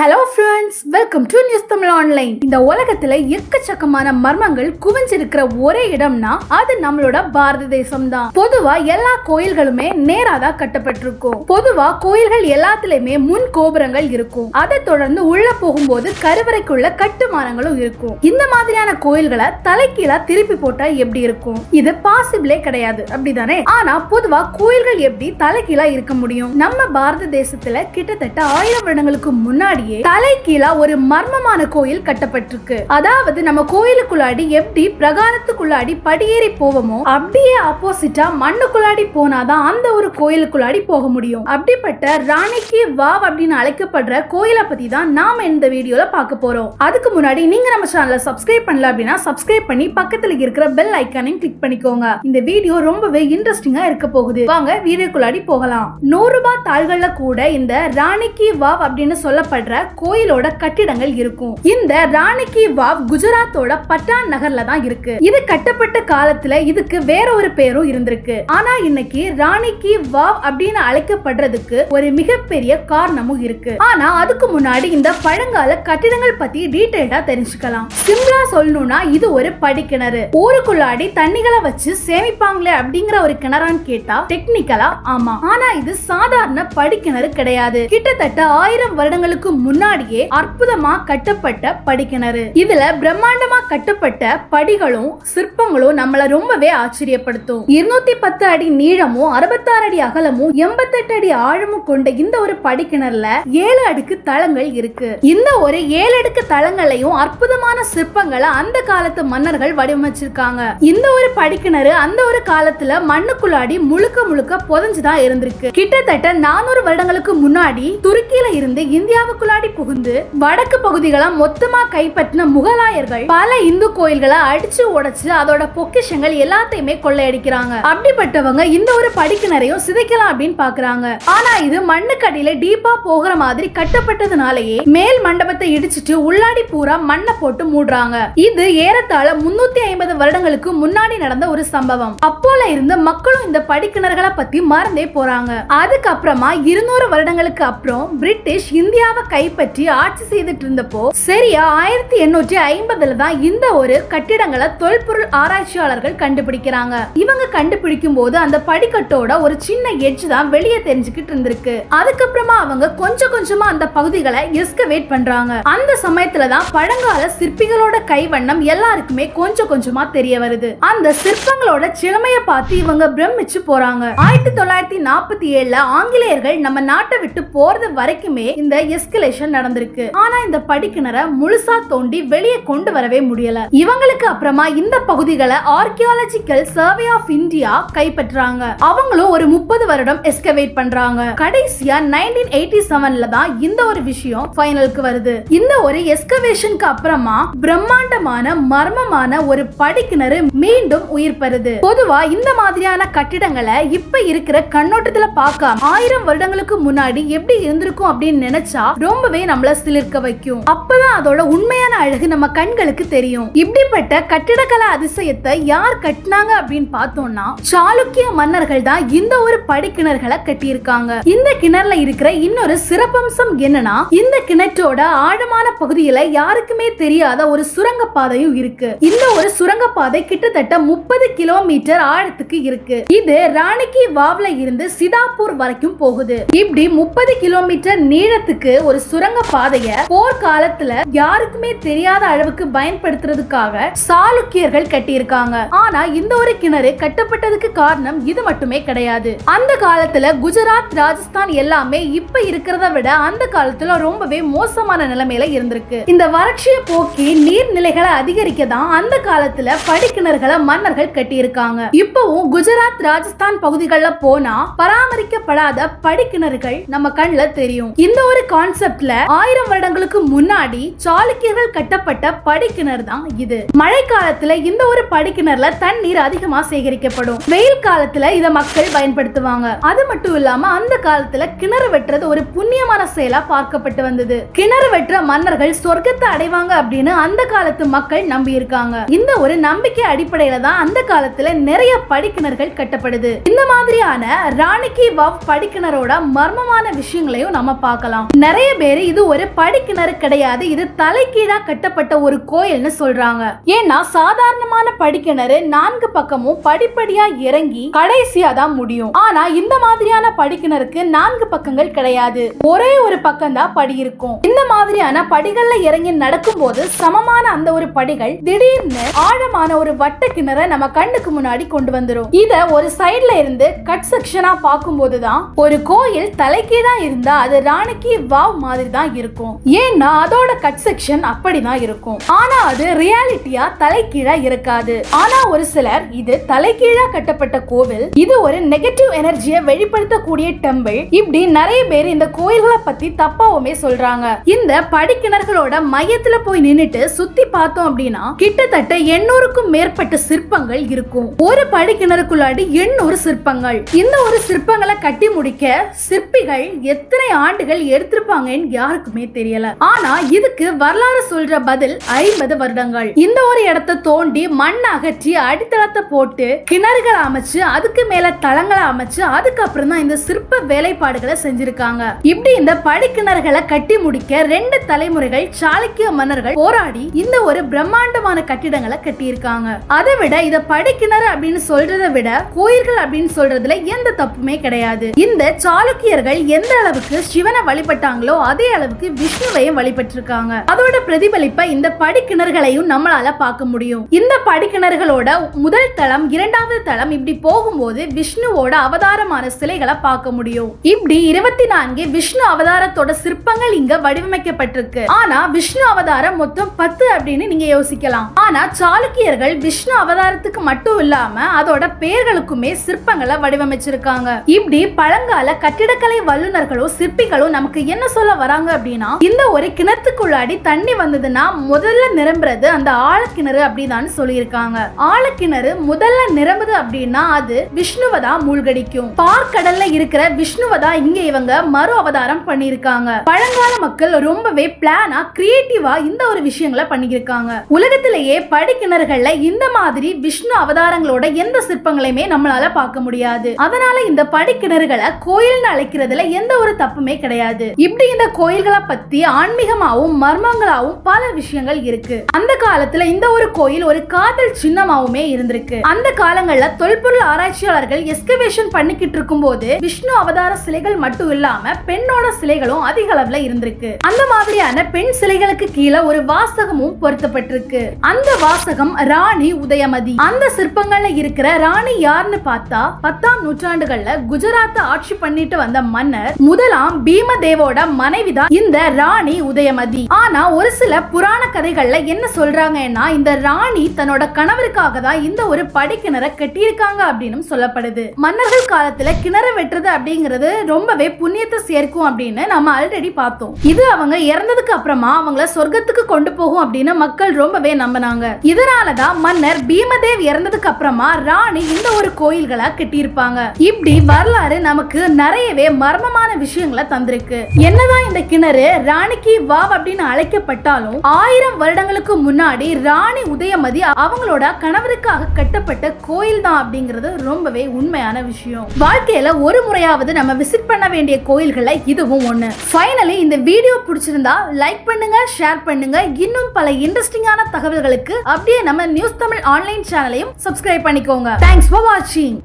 Hello friends welcome to news Tamil online இந்த உலகத்துல எக்கச்சக்கமான மர்மங்கள் குவிஞ்சிருக்கிற ஒரே இடம்னா அது நம்மளோட பாரத தேசம் தான் பொதுவா எல்லா கோயில்களுமே நேரா தான் கட்டப்பட்டிருக்கும். பொதுவா கோயில்கள் எல்லாத்துலயுமே முன் கோபுரங்கள் இருக்கும். அதை தொடர்ந்து உள்ள போகும்போது கருவறைக்குள்ள கட்டுமானங்களும் இருக்கும். இந்த மாதிரியான கோயில்களை தலைக்கீழா திருப்பி போட்டா எப்படி இருக்கும்? இது பாசிபிளே கிடையாது. அப்படிதானே? ஆனா பொதுவா கோயில்கள் எப்படி தலைக்கீழா இருக்க முடியும்? நம்ம பாரத தேசத்துல கிட்டத்தட்ட ஆயிரம் வருடங்களுக்கு முன்னாடி முன்னாடியே தலைகீழா ஒரு மர்மமான கோயில் கட்டப்பட்டிருக்கு. அதாவது நம்ம கோயிலுக்குள்ளாடி எப்படி பிரகாரத்துக்குள்ளாடி படியேறி போவோமோ அப்படியே ஆப்போசிட்டா மண்ணுக்குள்ளாடி போனாதான் அந்த ஒரு கோயிலுக்குள்ளாடி போக முடியும். அப்படிப்பட்ட ராணிக்கு வாவ் அப்படின்னு அழைக்கப்படுற கோயிலை பத்தி தான் நாம இந்த வீடியோல பார்க்க போறோம். அதுக்கு முன்னாடி நீங்க நம்ம சேனலை சப்ஸ்கிரைப் பண்ணல அப்படின்னா சப்ஸ்கிரைப் பண்ணி பக்கத்துல இருக்கிற பெல் ஐக்கானையும் கிளிக் பண்ணிக்கோங்க. இந்த வீடியோ ரொம்பவே இன்ட்ரெஸ்டிங்கா இருக்க போகுது. வாங்க வீடியோக்குள்ளாடி போகலாம். நூறு ரூபாய் தாள்கள்ல கூட இந்த ராணிக்கு வாவ் அப்படின்னு சொல்லப்படுற கோயிலோட கட்டிடங்கள் இருக்கும். இந்த கி வாவ் குஜராத்தோட பட்டான் நகர்ல தான் இருக்கு. இது கட்டப்பட்ட காலத்துல இதுக்கு வேற ஒரு பேரும் இருந்திருக்கு. ஆனா இன்னைக்கு ராணிக்கு வாவ் அப்படின்னு அழைக்கப்படுறதுக்கு ஒரு மிகப்பெரிய காரணமும் இருக்கு. ஆனா அதுக்கு முன்னாடி இந்த பழங்கால கட்டிடங்கள் பத்தி டீடைல்டா தெரிஞ்சுக்கலாம். சிம்லா சொல்லணும்னா இது ஒரு படிக்கிணறு. ஊருக்குள்ளாடி தண்ணிகளை வச்சு சேமிப்பாங்களே அப்படிங்கிற ஒரு கிணறான்னு கேட்டா டெக்னிக்கலா ஆமா. ஆனா இது சாதாரண படிக்கிணறு கிடையாது. கிட்டத்தட்ட ஆயிரம் வருடங்களுக்கு முன்னாடியே அற்புதமா கட்டப்பட்ட படிக்கிணறு. இதுல பிரம்மாண்டமா கட்டப்பட்ட படிகளும் சிற்பங்களும் நம்மள ரொம்பவே ஆச்சரியப்படுத்தும். இருநூத்தி பத்து அடி நீளமும் அறுபத்தாறு அடி அகலமும் எண்பத்தெட்டு அடி ஆழமும் கொண்ட இந்த ஒரு படிக்கிணறுல ஏழு அடுக்கு தளங்கள் இருக்கு. இந்த ஒரு ஏழு அடுக்கு தளங்களையும் அற்புதமான சிற்பங்களை அந்த காலத்து மன்னர்கள் வடிவமைச்சிருக்காங்க. இந்த ஒரு படிக்கிணறு அந்த ஒரு காலத்துல மண்ணுக்குள்ளாடி முழுக்க முழுக்க புதஞ்சுதான் இருந்திருக்கு. கிட்டத்தட்ட நானூறு வருடங்களுக்கு முன்னாடி துருக்கியில இருந்து இந்தியாவுக்குள்ள இந்தியாவுக்குள்ளாடி புகுந்து வடக்கு பகுதிகளை மொத்தமா கைப்பற்றின முகலாயர்கள் பல இந்து கோயில்களை அடிச்சு உடைச்சு அதோட பொக்கிஷங்கள் எல்லாத்தையுமே கொள்ளையடிக்கிறாங்க. அப்படிப்பட்டவங்க இந்த ஒரு படிக்கிணறையும் சிதைக்கலாம் அப்படின்னு பாக்குறாங்க. ஆனா இது மண்ணுக்கடியில டீப்பா போகிற மாதிரி கட்டப்பட்டதுனாலயே மேல் மண்டபத்தை இடிச்சிட்டு உள்ளாடி பூரா மண்ணை போட்டு மூடுறாங்க. இது ஏறத்தாழ முன்னூத்தி ஐம்பது வருடங்களுக்கு முன்னாடி நடந்த ஒரு சம்பவம். அப்போல இருந்து மக்களும் இந்த படிக்கிணறுகளை பத்தி மறந்தே போறாங்க. அதுக்கப்புறமா இருநூறு வருடங்களுக்கு அப்புறம் பிரிட்டிஷ் இந்தியாவை கைப்பற்றி ஆட்சி செய்துட்டு இருந்தப்போ சரியா ஆயிரத்தி எண்ணூற்றி ஐம்பதுல தான் இந்த ஒரு கட்டிடங்களை தொல்பொருள் ஆராய்ச்சியாளர்கள் கண்டுபிடிக்கிறாங்க. இவங்க கண்டுபிடிக்கும் போது அந்த படிக்கட்டோட ஒரு சின்ன எட்ஜ் தான் வெளியே தெரிஞ்சுக்கிட்டு இருந்திருக்கு அதுக்கப்புறமா அவங்க கொஞ்சம் கொஞ்சமா அந்த பகுதிகளை எஸ்கவேட் பண்றாங்க. அந்த சமயத்துல தான் பழங்கால சிற்பிகளோட கைவண்ணம் எல்லாருக்குமே கொஞ்சம் கொஞ்சமா தெரிய வருது. அந்த சிற்பங்களோட சிலமைய பார்த்து இவங்க பிரமிச்சு போறாங்க. ஆயிரத்தி தொள்ளாயிரத்தி நாற்பத்தி ஏழுல ஆங்கிலேயர்கள் நம்ம நாட்டை விட்டு போறது வரைக்குமே இந்த ஆபரேஷன் நடந்திருக்கு. ஆனா இந்த படிக்கிணற முழுசா தோண்டி வெளியே கொண்டு வரவே முடியல. இவங்களுக்கு அப்புறமா இந்த பகுதிகளை ஆர்கியாலஜிக்கல் சர்வே ஆஃப் இந்தியா கைப்பற்றாங்க. அவங்களும் ஒரு முப்பது வருடம் எஸ்கவேட் பண்றாங்க. கடைசியா நைன்டீன் எயிட்டி செவன்ல தான் இந்த ஒரு விஷயம் ஃபைனலுக்கு வருது. இந்த ஒரு எஸ்கவேஷனுக்கு அப்புறமா பிரம்மாண்டமான மர்மமான ஒரு படிக்கிணறு மீண்டும் உயிர் பெறுது. பொதுவா இந்த மாதிரியான கட்டிடங்களை இப்ப இருக்கிற கண்ணோட்டத்துல பார்க்காம ஆயிரம் வருடங்களுக்கு முன்னாடி எப்படி இருந்திருக்கும் அப்படின்னு நினைச்சா ரொம்ப ரொம்பவே நம்மள சிலிர்க்க வைக்கும். அப்பதான் அதோட உண்மையான அழகு நம்ம கண்களுக்கு தெரியும். இப்படிப்பட்ட கட்டிடக்கலை அதிசயத்தை யார் கட்டினாங்க அப்படின்னு பார்த்தோம்னா சாளுக்கிய மன்னர்கள் தான் இந்த ஒரு படிக்கிணறுகளை கட்டியிருக்காங்க. இந்த கிணறுல இருக்கிற இன்னொரு சிறப்பம்சம் என்னன்னா இந்த கிணற்றோட ஆழமான பகுதியில யாருக்குமே தெரியாத ஒரு சுரங்க பாதையும் இருக்கு. இந்த ஒரு சுரங்க பாதை கிட்டத்தட்ட முப்பது கிலோமீட்டர் ஆழத்துக்கு இருக்கு. இது ராணிக்கு வாவ்ல இருந்து சிதாப்பூர் வரைக்கும் போகுது. இப்படி முப்பது கிலோமீட்டர் நீளத்துக்கு ஒரு சுரங்க பாதைய போர் காலத்துல யாருக்குமே தெரியாத அளவுக்கு பயன்படுத்துறதுக்காக சாளுக்கியர்கள் கட்டியிருக்காங்க. ஆனா இந்த ஒரு கிணறு கட்டப்பட்டதுக்கு காரணம் இது மட்டுமே கிடையாது. அந்த காலத்துல குஜராத் ராஜஸ்தான் எல்லாமே இப்ப இருக்கிறத விட அந்த காலத்துல ரொம்பவே மோசமான நிலைமையில இருந்திருக்கு. இந்த வறட்சியை போக்கி நீர்நிலைகளை அதிகரிக்க தான் அந்த காலத்துல படிக்கிணறுகளை மன்னர்கள் கட்டியிருக்காங்க. இப்பவும் குஜராத் ராஜஸ்தான் பகுதிகளில் போனா பராமரிக்கப்படாத படிக்கிணறுகள் நம்ம கண்ல தெரியும். இந்த ஒரு கான்செப்ட் காலத்துல ஆயிரம் வருடங்களுக்கு முன்னாடி சாளுக்கியர்கள் கட்டப்பட்ட படிக்கிணறு தான் இது. மழை காலத்துல இந்த ஒரு படிக்கிணறுல தண்ணீர் அதிகமா சேகரிக்கப்படும். வெயில் காலத்துல இத மக்கள் பயன்படுத்துவாங்க. அது மட்டும் இல்லாம அந்த காலத்துல கிணறு வெட்டுறது ஒரு புண்ணியமான செயலா பார்க்கப்பட்டு வந்தது. கிணறு வெட்டுற மன்னர்கள் சொர்க்கத்தை அடைவாங்க அப்படின்னு அந்த காலத்து மக்கள் நம்பி இருக்காங்க இந்த ஒரு நம்பிக்கை அடிப்படையில தான் அந்த காலத்துல நிறைய படிக்கிணறுகள் கட்டப்படுது. இந்த மாதிரியான ராணிக்கு வாவ் படிக்கிணரோட மர்மமான விஷயங்களையும் நம்ம பார்க்கலாம். நிறைய பேர் பேரு இது ஒரு படிக்கிணறு கிடையாது. இது தலைகீழா கட்டப்பட்ட ஒரு கோயில்னு சொல்றாங்க. ஏன்னா சாதாரணமான படிக்கிணறு நான்கு பக்கமும் படிப்படியா இறங்கி கடைசியா தான் முடியும். ஆனா இந்த மாதிரியான படிக்கிணறுக்கு நான்கு பக்கங்கள் கிடையாது. ஒரே ஒரு பக்கம் தான் படி இருக்கும். இந்த மாதிரியான படிகள்ல இறங்கி நடக்கும் போது சமமான அந்த ஒரு படிகள் திடீர்னு ஆழமான ஒரு வட்ட கிணற நம்ம கண்ணுக்கு முன்னாடி கொண்டு வந்துரும். இத ஒரு சைடுல இருந்து கட் செக்ஷனா பார்க்கும் போதுதான் ஒரு கோயில் தலைக்கீழா இருந்தா அது ராணிக்கு வாவ் மாதிரி தான் இருக்கும். ஏன்னா அதோட கட் செக்ஷன் அப்படிதான் இருக்கும். ஆனா அது ரியாலிட்டியா தலைகீழா இருக்காது. ஆனா ஒரு சிலர் இது தலைகீழா கட்டப்பட்ட கோவில் இது ஒரு நெகட்டிவ் எனர்ஜியை வெளிப்படுத்தக்கூடிய டெம்பிள் இப்படி நிறைய பேர் இந்த கோயில்களை பத்தி தப்பாவுமே சொல்றாங்க. இந்த படிக்கிணர்களோட மையத்துல போய் நின்னுட்டு சுத்தி பார்த்தோம் அப்படின்னா கிட்டத்தட்ட எண்ணூறுக்கும் மேற்பட்ட சிற்பங்கள் இருக்கும். ஒரு படிக்கிணறுக்குள்ளாடி எண்ணூறு சிற்பங்கள். இந்த ஒரு சிற்பங்களை கட்டி முடிக்க சிற்பிகள் எத்தனை ஆண்டுகள் எடுத்திருப்பாங்கன்னு யாருக்குமே தெரியல? ஆனா இதுக்கு வரலாறு சொல்ற பதில் ஐம்பது வருடங்கள். இந்த ஒரு இடத்தை தோண்டி மண் அகற்றி அடித்தளத்தை போட்டு கிணறுகள் அமைச்சு அதுக்கு மேல தளங்களை அமைச்சு அதுக்கப்புறம் தான் இந்த சிற்ப வேலைப்பாடுகளை செஞ்சிருக்காங்க. இப்படி இந்த படிக்கிணறுகளை கட்டி முடிக்க ரெண்டு தலைமுறைகள் சாளுக்கிய மன்னர்கள் போராடி இந்த ஒரு பிரம்மாண்டமான கட்டிடங்களை கட்டியிருக்காங்க. அதை விட இத படிக்கிணறு அப்படின்னு சொல்றதை விட கோயில்கள் அப்படின்னு சொல்றதுல எந்த தப்புமே கிடையாது. இந்த சாளுக்கியர்கள் எந்த அளவுக்கு சிவனை வழிபட்டாங்களோ அதே அளவுக்கு விஷ்ணுவையும் வழிபட்டிருக்காங்க. அதோட பிரதிபலிப்பை இந்த படிக்கிணறுகளையும் நம்மளால பார்க்க முடியும். இந்த படிக்கிணறுகளோட முதல் தளம் இரண்டாவது தளம் இப்படி போகும்போது விஷ்ணுவோட அவதாரமான சிலைகளை பார்க்க முடியும். இப்படி இருபத்தி நான்கு விஷ்ணு அவதாரத்தோட சிற்பங்கள் இங்க வடிவமைக்கப்பட்டிருக்கு. ஆனா விஷ்ணு அவதாரம் மொத்தம் பத்து அப்படின்னு நீங்க யோசிக்கலாம். ஆனா சாளுக்கியர்கள் விஷ்ணு அவதாரத்துக்கு மட்டும் இல்லாம அதோட பெயர்களுக்குமே சிற்பங்களை வடிவமைச்சிருக்காங்க. இப்படி பழங்கால கட்டிடக்கலை வல்லுநர்களும் சிற்பிகளும் நமக்கு என்ன சொல்ல வராங்க அப்படின்னா இந்த ஒரு கிணத்துக்குள்ளாடி தண்ணி வந்ததுன்னா முதல்ல நிரம்புறது அந்த ஆழக்கிணறு அப்படிதான் சொல்லியிருக்காங்க. ஆழக்கிணறு முதல்ல நிரம்புது அப்படின்னா அது விஷ்ணுவை தான் மூழ்கடிக்கும். பார்க்கடல்ல இருக்கிற விஷ்ணுவை தான் இங்க இவங்க மறு அவதாரம் பண்ணியிருக்காங்க. பழங்கால மக்கள் ரொம்பவே பிளானா கிரியேட்டிவா இந்த ஒரு விஷயங்களை பண்ணியிருக்காங்க. உலகத்திலேயே படிக்கிணறுகள்ல இந்த மாதிரி விஷ்ணு அவதாரங்களோட எந்த சிற்பங்களையுமே நம்மளால பார்க்க முடியாது. அதனால இந்த படிக்கிணறுகளை கோயில்னு அழைக்கிறதுல எந்த ஒரு தப்புமே கிடையாது. இப்படி இந்த கோயில்களை பத்தி ஆன்மீகமாகவும் மர்மங்களாகவும் பல விஷயங்கள் இருக்கு. அந்த காலத்துல இந்த ஒரு கோயில் ஒரு காதல் சின்னமாவுமே இருந்திருக்கு. அந்த காலங்கள்ல தொல்பொருள் ஆராய்ச்சியாளர்கள் எஸ்கவேஷன் பண்ணிக்கிட்டு இருக்கும் போது விஷ்ணு அவதார சிலைகள் மட்டும் இல்லாம பெண்ணோட சிலைகளும் அதிக அளவுல இருந்திருக்கு. அந்த மாதிரியான பெண் சிலைகளுக்கு கீழே ஒரு வாசகமும் பொருத்தப்பட்டிருக்கு. அந்த வாசகம் ராணி உதயமதி. அந்த சிற்பங்கள்ல இருக்கிற ராணி யாருன்னு பார்த்தா பத்தாம் நூற்றாண்டுகள்ல குஜராத்தை ஆட்சி பண்ணிட்டு வந்த மன்னர் முதலாம் பீமதேவோட மனை மனைவிதான் இந்த ராணி உதயமதி. ஆனா ஒரு சில புராண கதைகள்ல என்ன சொல்றாங்கன்னா இந்த ராணி தன்னோட கணவருக்காக தான் இந்த ஒரு படிக்கிணற கட்டியிருக்காங்க அப்படின்னு சொல்லப்படுது. மன்னர்கள் காலத்துல கிணறு வெட்டுறது அப்படிங்கிறது ரொம்பவே புண்ணியத்தை சேர்க்கும் அப்படின்னு நம்ம ஆல்ரெடி பார்த்தோம். இது அவங்க இறந்ததுக்கு அப்புறமா அவங்கள சொர்க்கத்துக்கு கொண்டு போகும் அப்படின்னு மக்கள் ரொம்பவே நம்பினாங்க. இதனாலதான் மன்னர் பீமதேவ் இறந்ததுக்கு அப்புறமா ராணி இந்த ஒரு கோயில்களை கட்டியிருப்பாங்க. இப்படி வரலாறு நமக்கு நிறையவே மர்மமான விஷயங்களை தந்திருக்கு. என்னதான் இந்த கிணறு ராணிக்கு வாவ் அப்படின்னு அழைக்கப்பட்டாலும் ஆயிரம் வருடங்களுக்கு முன்னாடி ராணி உதயமதி அவங்களோட கணவருக்காக கட்டப்பட்ட கோயில் தான் அப்படிங்கிறது ரொம்பவே உண்மையான விஷயம். வாழ்க்கையில ஒரு முறையாவது நம்ம விசிட் பண்ண வேண்டிய கோயில்களை இதுவும் ஒண்ணு. ஃபைனலி இந்த வீடியோ பிடிச்சிருந்தா லைக் பண்ணுங்க ஷேர் பண்ணுங்க. இன்னும் பல இன்ட்ரெஸ்டிங்கான தகவல்களுக்கு அப்படியே நம்ம நியூஸ் தமிழ் ஆன்லைன் சேனலையும் சப்ஸ்கிரைப் பண்ணிக்கோங்க. தேங்க்ஸ் ஃபார் வாட்சிங்